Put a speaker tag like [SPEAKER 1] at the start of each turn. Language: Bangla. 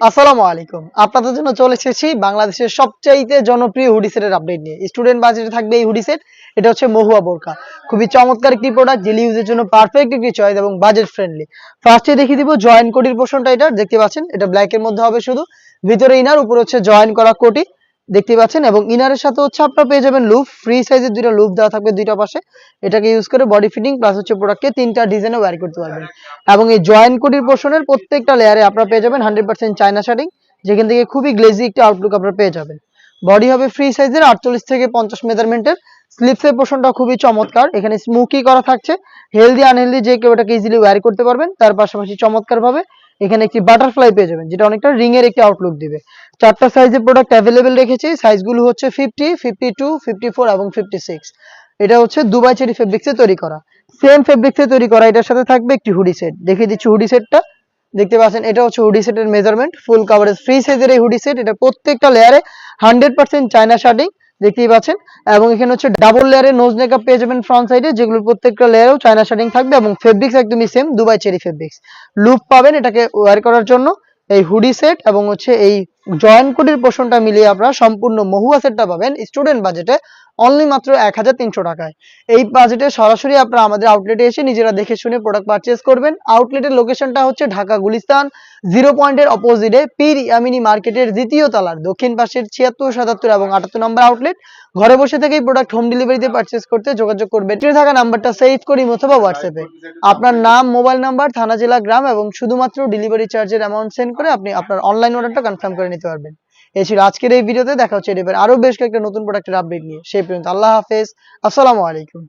[SPEAKER 1] আসসালামু আলাইকুম। আপনাদের জন্য চলে এসেছি বাংলাদেশের সবচাইতে জনপ্রিয় হুডি সেটের আপডেট নিয়ে। স্টুডেন্ট বাজেটে থাকবে এই হুডি সেট এটা হচ্ছে মহুয়া বোরকা। খুবই চমৎকার একটি প্রোডাক্ট ডেলি ইউজের জন্য পারফেক্ট একটি চয়েস এবং বাজেট ফ্রেন্ডলি ফার্স্টে দেখিয়ে দিব জয়েন কোটির পোর্শনটা এটা। দেখতে পাচ্ছেন, এটা ব্ল্যাকের মধ্যে হবে শুধু। ভিতরে ইনার উপর হচ্ছে জয়েন করা কোটি দেখতে পাচ্ছেন, এবং ইনারের সাথে হচ্ছে আপনারা পেয়ে যাবেন লুপ ফ্রি সাইজের দুইটা লুপ দেওয়া থাকবে দুইটা পাশে। এটাকে ইউজ করে বডি ফিটিং প্লাস হচ্ছে প্রোডাক্টকে তিনটা ডিজাইনে ওয়্যার করতে পারবেন। এবং এই জয়েন কোটির পোর্শনের প্রত্যেকটা লেয়ারে আপনারা পেয়ে যাবেন হান্ড্রেড পার্সেন্ট চায়না শার্টিং যেখান থেকে খুবই গ্লেজি একটা আউটলুক আপনারা পেয়ে যাবেন। বডি হবে ফ্রি সাইজের আটচল্লিশ থেকে পঞ্চাশ মেজারমেন্টের স্লিপসের পোর্শনটা খুবই চমৎকার, এখানে স্মুকি করা থাকছে। হেলদি আনহেলদি যে কেউ এটাকে ইজিলি ওয়্যার করতে পারবেন, তার পাশাপাশি চমৎকার ভাবে এখানে একটি বাটারফ্লাই পেয়ে যাবেন, যেটা অনেকটা রিং এর একটি আউটলুক দিবে। চারটা সাইজের প্রোডাক্ট অ্যাভেলেবেল রেখেছি সাইজগুলো হচ্ছে fifty fifty two fifty four এবং ফিফটি সিক্স এটা হচ্ছে দুবাই চেরি ফেব্রিক্সে তৈরি করা। সেম ফেব্রিক্সে তৈরি করা, এটার সাথে থাকবে একটি হুডি সেট দেখিয়ে দিচ্ছি হুডি সেটটা দেখতে পাচ্ছেন, এটা হচ্ছে হুডি সেটের মেজারমেন্ট ফুল কাভারেজ ফ্রি সাইজের এই হুডি সেট এটা প্রত্যেকটা লেয়ারে হান্ড্রেড পার্সেন্ট চায়না শার্টিং দেখতেই পাচ্ছেন। এবং এখানে হচ্ছে ডাবল লেয়ারে নোজ মেকআপ পেয়ে যাবেন ফ্রন্ট সাইডে যেগুলো প্রত্যেকটা লেয়ারেও চায়না শেডিং থাকবে এবং ফেব্রিক্স একদমই same Dubai cherry fabrics loop পাবেন এটাকে ওয়ার করার জন্য, এই হুডি সেট এবং হচ্ছে এই জয়েন্ট কোডির পোষণটা মিলিয়ে আপনারা সম্পূর্ণ মহুয়া সেটটা পাবেন স্টুডেন্ট বাজেটে অনলি মাত্র এক হাজার তিনশো টাকায়। এই বাজেটে সরাসরি আপনারা আমাদের আউটলেটে এসে নিজেরা দেখে শুনে প্রোডাক্ট পারচেস করবেন। আউটলেটের লোকেশনটা হচ্ছে ঢাকা গুলিস্তান জিরো পয়েন্টের অপোজিটে পীর ইয়ামিনী মার্কেটের দ্বিতীয় তলার দক্ষিণ পাশের ছিয়াত্তর, সাতাত্তর এবং আটাত্তর নম্বর আউটলেট ঘরে বসে থেকেই প্রোডাক্ট হোম ডেলিভারিতে পারচেস করতে যোগাযোগ করবেন। স্ক্রিনে থাকা নাম্বারটা সেভ করি অথবা হোয়াটসঅ্যাপে আপনার নাম মোবাইল নাম্বার থানা, জেলা, গ্রাম এবং শুধুমাত্র ডেলিভারি চার্জের অ্যামাউন্ট সেন্ড করে আপনি আপনার অনলাইন অর্ডারটা কনফার্ম করে নিতে পারবেন। এই ছিল আজকের এই ভিডিওতে দেখা হচ্ছে এবার আরও বেশ কয়েকটা নতুন প্রোডাক্টের আপডেট নিয়ে। সেই পর্যন্ত আল্লাহ হাফেজ। আসসালামু আলাইকুম।